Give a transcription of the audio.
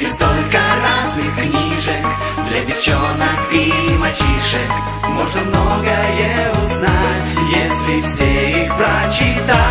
И столько разных книжек для девчонок и мальчишек. Можно многое узнать, если все их прочитать.